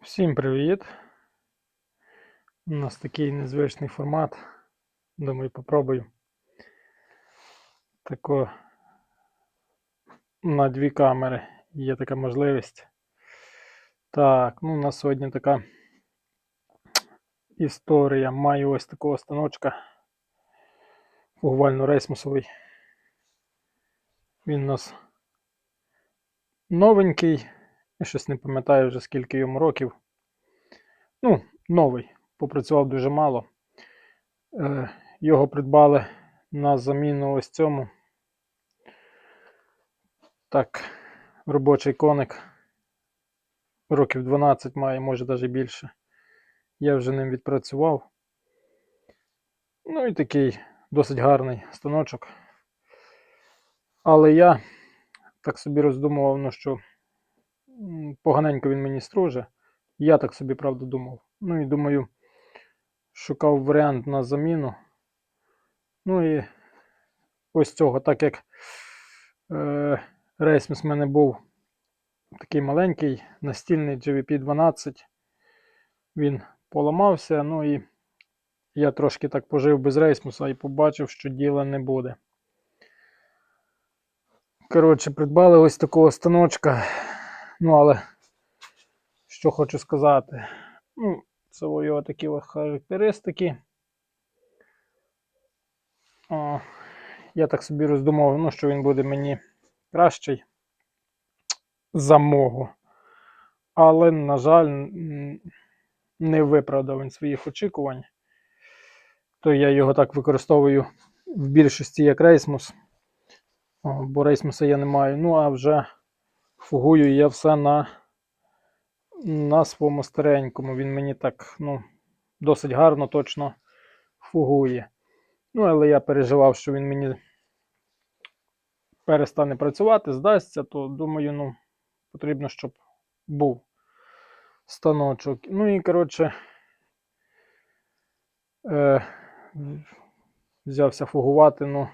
Всім привіт! У нас такий незвичний формат. Думаю, попробую. Тако на дві камери є така можливість. Так, ну у нас сьогодні така історія. Маю ось такого станочка. Фугувально-рейсмусовий. Він у нас новенький. Я щось не пам'ятаю вже скільки йому років. Ну, новий. Попрацював дуже мало. Е, його придбали на заміну ось цьому. Так, робочий коник. Років 12 має, може навіть більше. Я вже ним відпрацював. Ну і такий досить гарний станочок. Але я так собі роздумував, ну що поганенько він мені струже. Я так собі правда думав. Ну і думаю, шукав варіант на заміну. Ну і ось цього, так як е, рейсміс в мене був такий маленький, настільний GVP-12, він поламався. Ну і я трошки так пожив без рейсмуса і побачив, що діла не буде. Коротше, придбали ось такого станочка. Ну, але що хочу сказати. Ну, це його такі характеристики. О, я так собі роздумав, ну, що він буде мені кращий за мого. Але, на жаль, не виправдав він своїх очікувань. То я його так використовую в більшості як рейсмус. Бо рейсмуса я не маю. Ну, а вже фугую я все на, на своєму старенькому. Він мені так, ну, досить гарно, точно фугує. Ну, але я переживав, що він мені перестане працювати, здасться, то думаю, ну, потрібно, щоб був станочок. Ну і, коротше, е, взявся фугувати. Ну,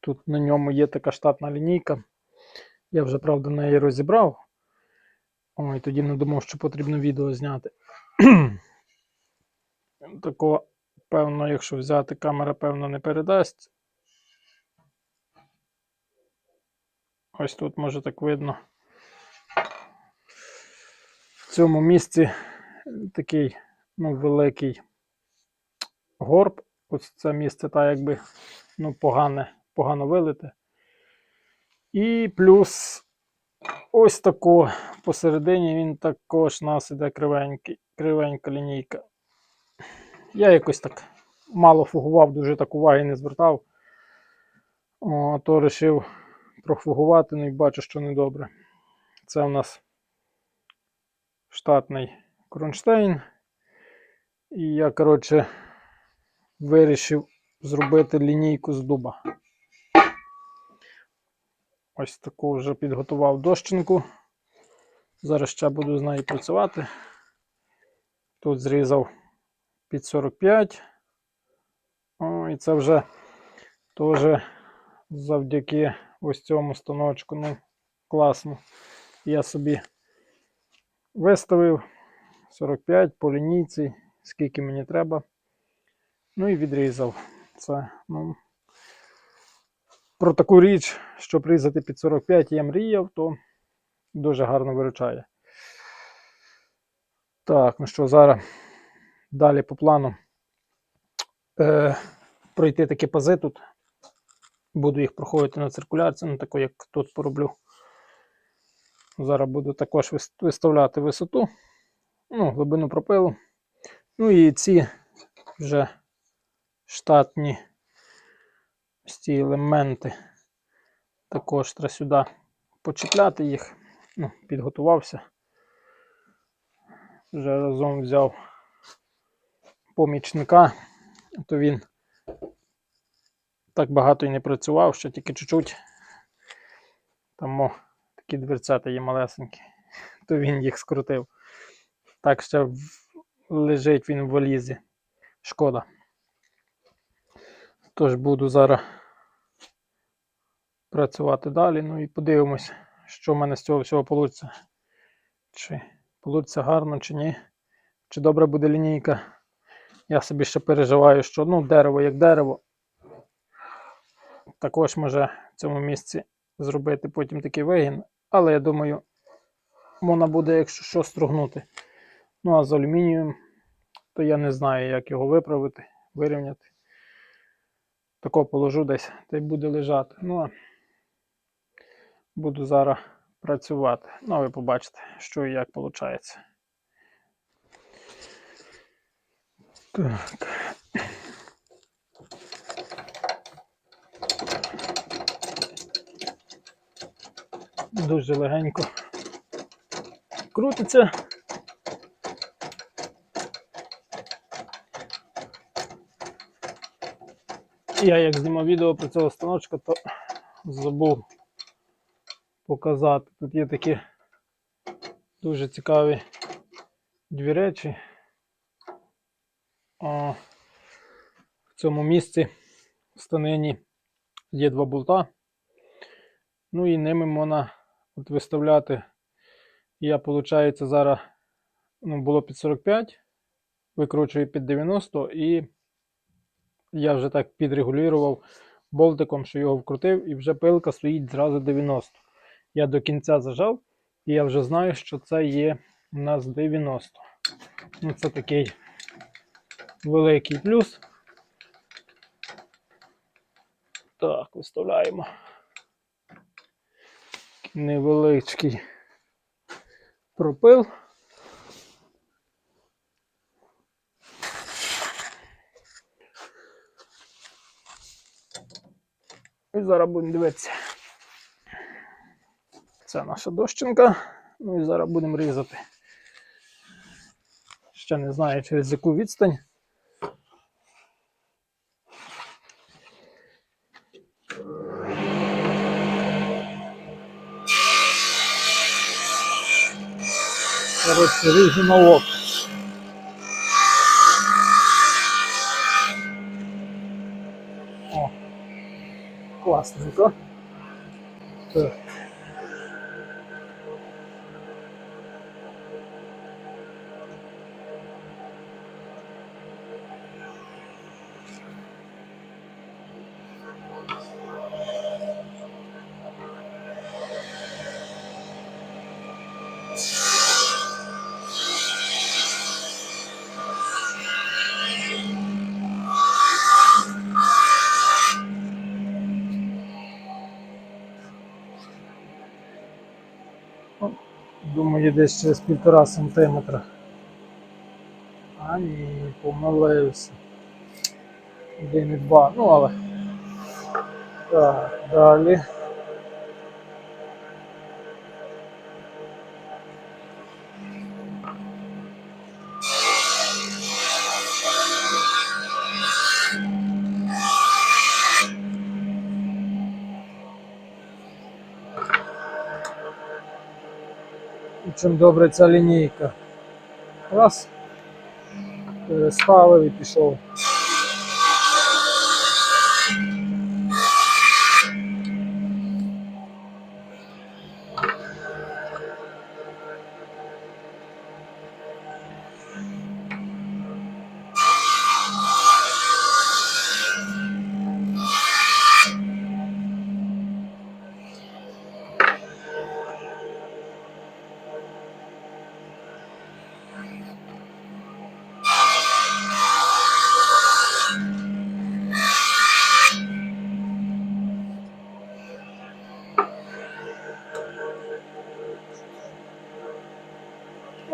тут на ньому є така штатна лінійка. Я вже, правда, неї розібрав. Ой, тоді не думав, що потрібно відео зняти. Тако, певно, якщо взяти, камера, певно, не передасть. Ось тут може так видно. В цьому місці такий ну, великий горб. Ось це місце так якби ну, погане, погано вилите. І плюс ось тако посередині він також у нас іде кривенький, кривенька лінійка. Я якось так мало фугував, дуже так уваги не звертав. О, то вирішив профугувати, ну і бачу, що недобре. Це у нас штатний кронштейн. І я, коротше, вирішив зробити лінійку з дуба. Ось таку вже підготував дощинку. Зараз ще буду з нею працювати. Тут зрізав під 45. О, і це вже теж завдяки ось цьому станочку. Ну, класно. Я собі виставив 45 по лінійці, скільки мені треба. Ну і відрізав. Це, ну, про таку річ, щоб різати під 45 я мріяв, то дуже гарно виручає. Так, ну що, зараз далі по плану е, пройти такі пази тут. Буду їх проходити на циркуляцію, ну таку, як тут пороблю. Зараз буду також виставляти висоту, ну, глибину пропилу. Ну і ці вже штатні ось ці елементи. Також треба сюди почіпляти їх. Ну, підготувався. Вже разом взяв помічника, то він так багато і не працював, що тільки чуть-чуть. Там такі дверцята є малесенькі, то він їх скрутив. Так ще лежить він в валізі. Шкода. Тож буду зараз працювати далі. Ну і подивимось, що в мене з цього всього вийде. Чи Получиться гарно чи ні. Чи добре буде лінійка. Я собі ще переживаю, що ну, дерево як дерево. Також може в цьому місці зробити потім такий вигін. Але я думаю, можна буде, якщо що, стругнути. Ну а з алюмінієм, то я не знаю, як його виправити, вирівняти. Тако положу десь та й буде лежати. Ну а буду зараз працювати. Ну, а ви побачите, що і як виходить. Так. Дуже легенько крутиться. Я як знімав відео про цього станочка, то забув показати. Тут є такі дуже цікаві дві речі. А, в цьому місці в станині є два болта. Ну і ними можна от виставляти. Я, виходить, зараз ну, було під 45, викручую під 90 і я вже так підрегулював болтиком, що його вкрутив, і вже пилка стоїть зразу 90. Я до кінця зажав, і я вже знаю, що це є у нас 90. Ну, це такий великий плюс. Так, виставляємо. Невеличкий пропил. І зараз будемо дивитися. Це наша дощинка. Ну і зараз будемо різати. Ще не знаю через яку відстань. Коротше, ріжу на око. О, класненько. Так. Десь через півтора сантиметра. А ні, помилився. Один і два. Ну але. Так, далі. Чим добре ця лінійка. Раз. Переставив і пішов.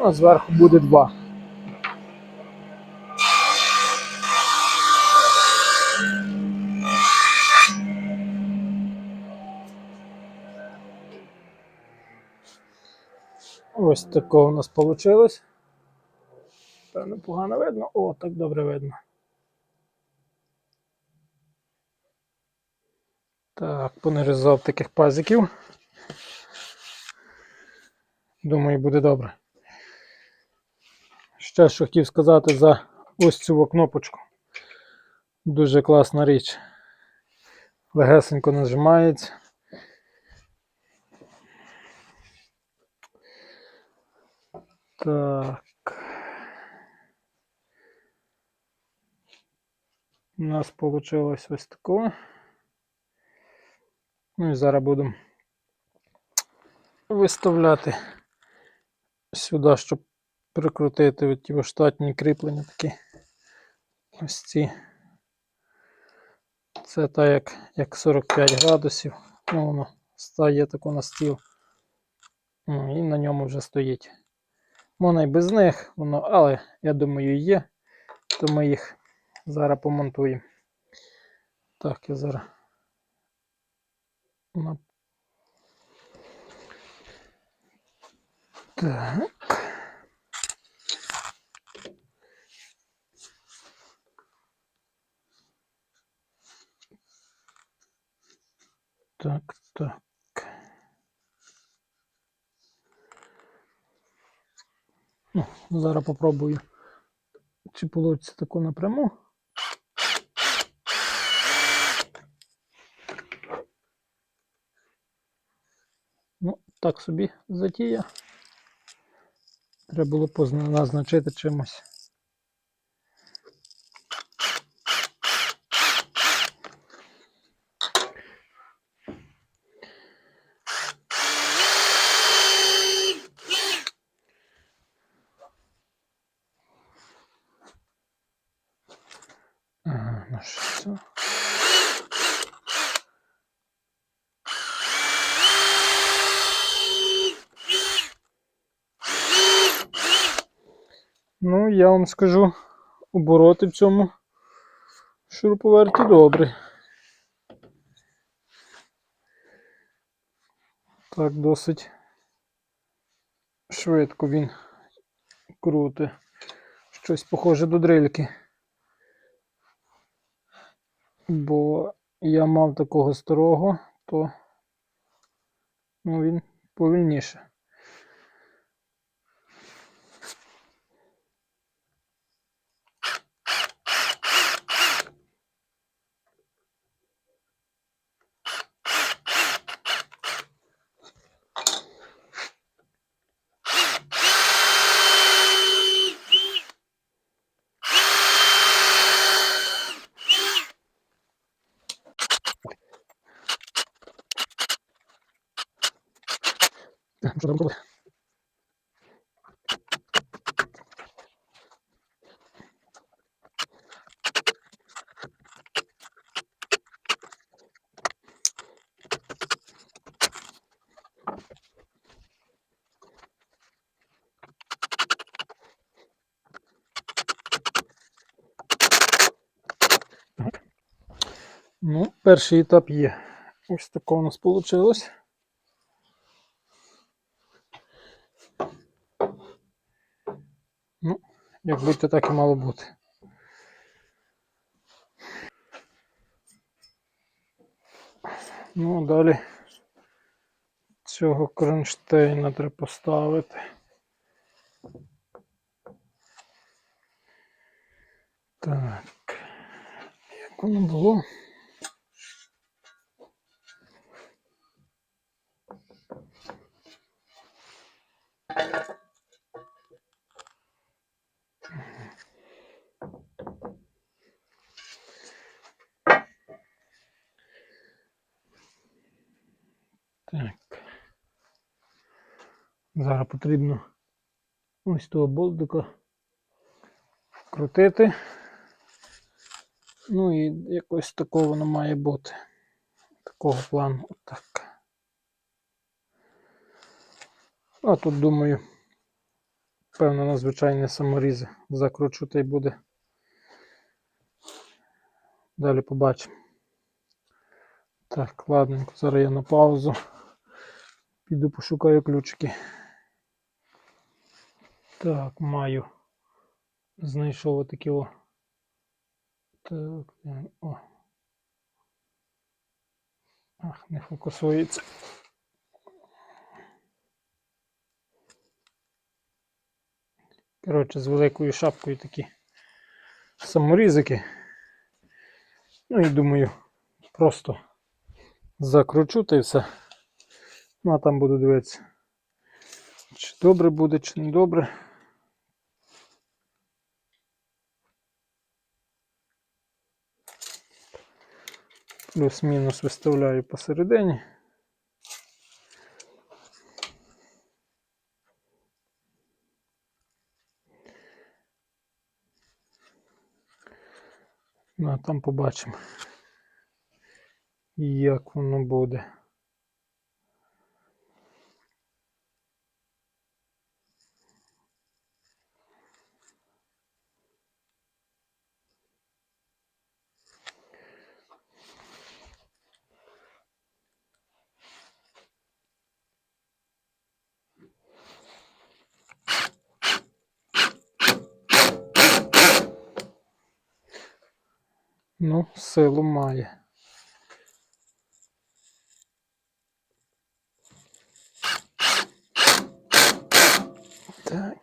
А зверху буде два. Ось такого у нас вийшло. Певно, погано видно. О, так добре видно. Так, понарізав таких пазиків. Думаю, буде добре. Ще що хотів сказати за ось цю кнопочку. Дуже класна річ. Легесенько нажимається. Так. У нас вийшло ось таке. Ну і зараз будемо виставляти сюди, щоб прикрутити от ті штатні кріплення такі. Ось ці. Це так як, як 45 градусів. Ну, воно стає тако на стіл. Ну, і на ньому вже стоїть. Можна і без них, воно, але я думаю, є. То ми їх зараз помонтуємо. Так, я зараз. Так. Так, так. Ну, зараз попробую, чи вийде таку напряму. Ну, так собі затія. Треба було позна- назначити чимось. Ага, ну що це? Ну, я вам скажу, обороти в цьому шуруповерті добре. Так, досить швидко він крути. Щось похоже до дрильки. Бо я мав такого старого, то ну, він повільніше. Так. Ну, перший етап є. Ось таке у нас вийшло. Ну, як будь-то так і мало бути. Ну, далі цього кронштейна треба поставити. Так. Як воно було? Так. Зараз потрібно ось того болтика вкрутити. Ну і якось такого воно має бути. Такого плану. Отак. А тут, думаю, певно, на звичайні саморізи закручу та й буде. Далі побачимо. Так, ладненько, зараз я на паузу. Піду пошукаю ключики. Так, маю. Знайшов отакі о. Так, е, о. Ах, не фокусується. Коротше, з великою шапкою такі саморізики. Ну і думаю, просто закручу та й все. Ну а там буду дивитися, чи добре буде, чи не добре. Плюс-мінус виставляю посередині. Ну, а там побачимо, як воно буде. Ну, силу має. Так.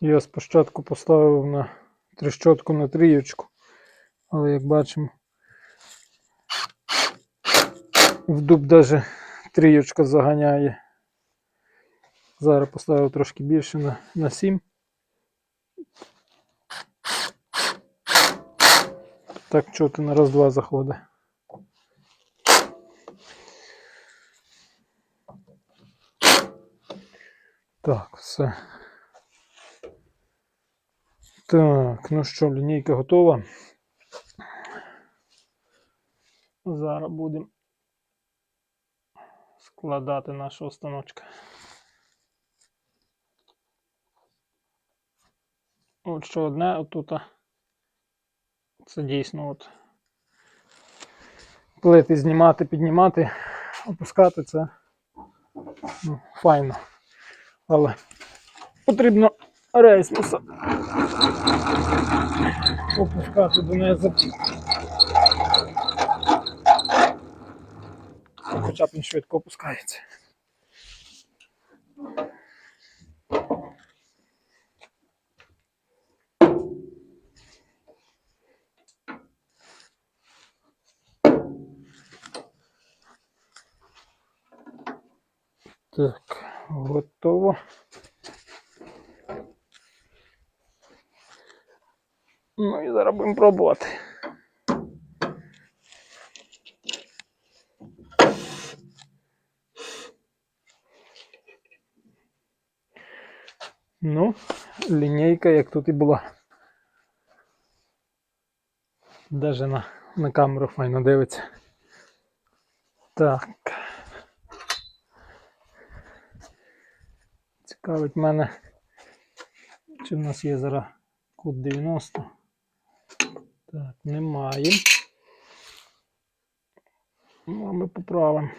Я спочатку поставив на трещотку на трієчку, але як бачимо, в дуб даже трієчка заганяє. Зараз поставив трошки більше на, на 7. Так чути на раз-два заходить. Так, все. Так, ну що, лінійка готова. Зараз будемо складати нашого станочка. От що одне отут. Це дійсно от. Плити знімати, піднімати, опускати це ну, файно. Але потрібно рейсмуса опускати донизу. Хоча б він швидко опускається. Готово. Ну і зараз будемо пробувати. Ну, лінійка, як тут і була. Даже на, на камеру файно дивиться. Так. Цікавить мене, чи в нас є зараз код 90. Так, немає. Ну, а ми поправимо.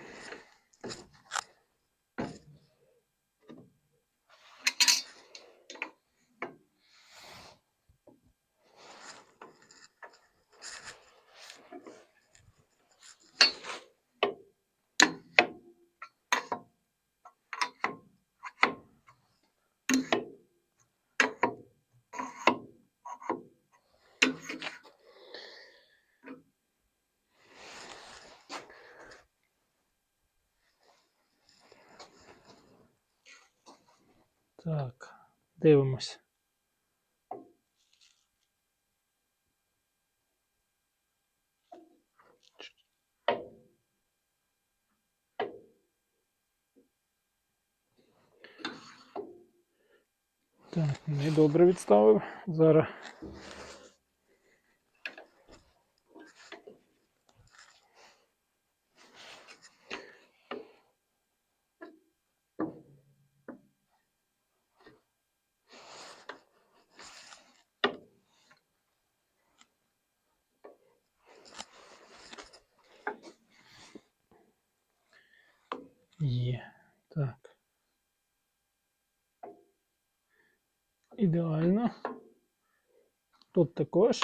Так, дивимось. Так, недобре відставив. Зараз. Є. Так. Ідеально. Тут також.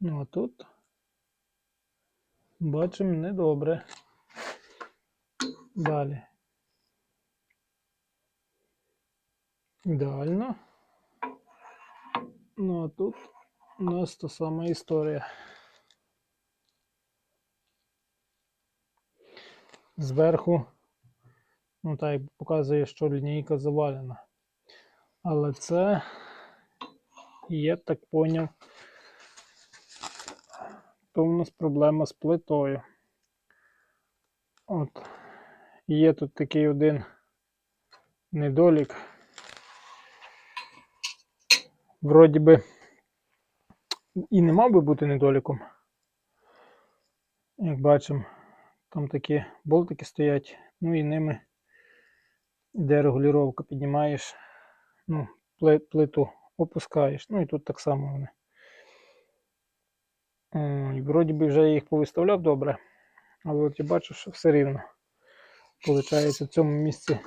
Ну а тут бачимо недобре. Далі. Ідеально. Ну а тут у нас та сама історія. Зверху, ну так, показує, що лінійка завалена. Але це є, так поняв. То в нас проблема з плитою. От. Є тут такий один недолік. Вроді би і не мав би бути недоліком. Як бачимо, там такі болтики стоять, ну і ними йде регулювання, піднімаєш, ну, плиту опускаєш. Ну і тут так само вони. І вроді би вже я їх повиставляв добре, але от я бачу, що все рівно. Получається, в цьому місці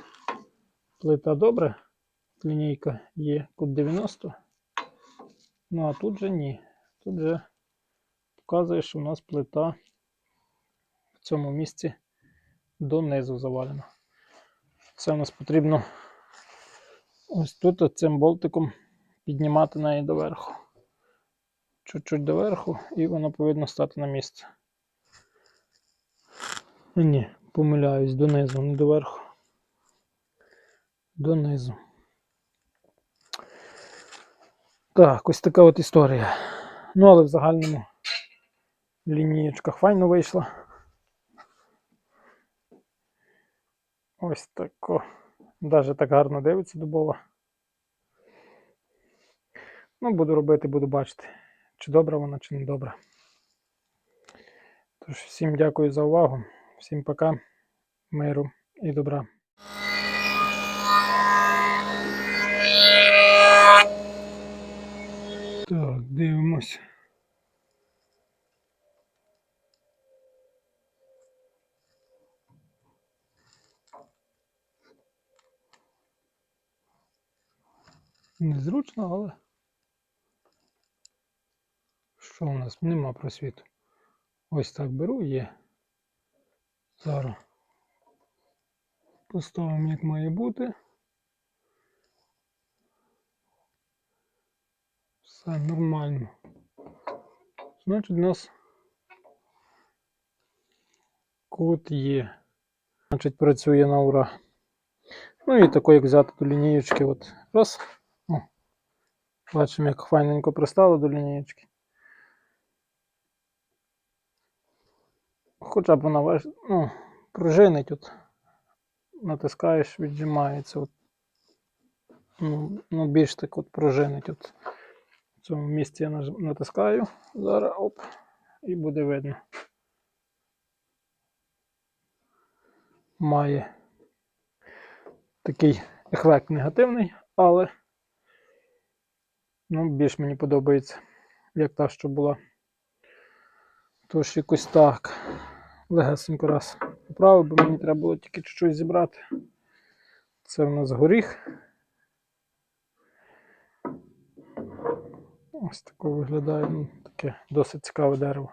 плита добре, лінійка є кут 90. Ну а тут же ні. Тут же показує, що у нас плита в цьому місці донизу завалена. Це у нас потрібно ось тут цим болтиком піднімати неї доверху. Чуть-чуть доверху, і воно повинно стати на місце. Е, Ні, помиляюсь, донизу, не доверху. Донизу. Так, ось така от історія. Ну, але в загальному лінієчка файно вийшла. Ось тако. Даже так гарно дивиться дубова. Ну, буду робити, буду бачити, чи добра вона, чи не добра. Тож, всім дякую за увагу. Всім пока, миру і добра. Так, дивимось. Незручно, але що у нас? Нема просвіту. Ось так беру, є. Зараз поставимо, як має бути. Все нормально. Значить, у нас код є. Значить, працює на ура. Ну і тако, як взяти до лінієчки, от раз. О, бачимо, як файненько пристало до лінієчки. Хоча б вона ну, пружинить, от натискаєш, віджимається. От. Ну, ну, більш так от пружинить. От. В цьому місці я натискаю зараз, оп, і буде видно. Має такий ефект негативний, але ну, більш мені подобається, як та, що була. Тож якось так. Легесенько раз поправив, бо мені треба було тільки чуть-чуть зібрати. Це в нас горіх. Ось таке виглядає, ну, таке досить цікаве дерево.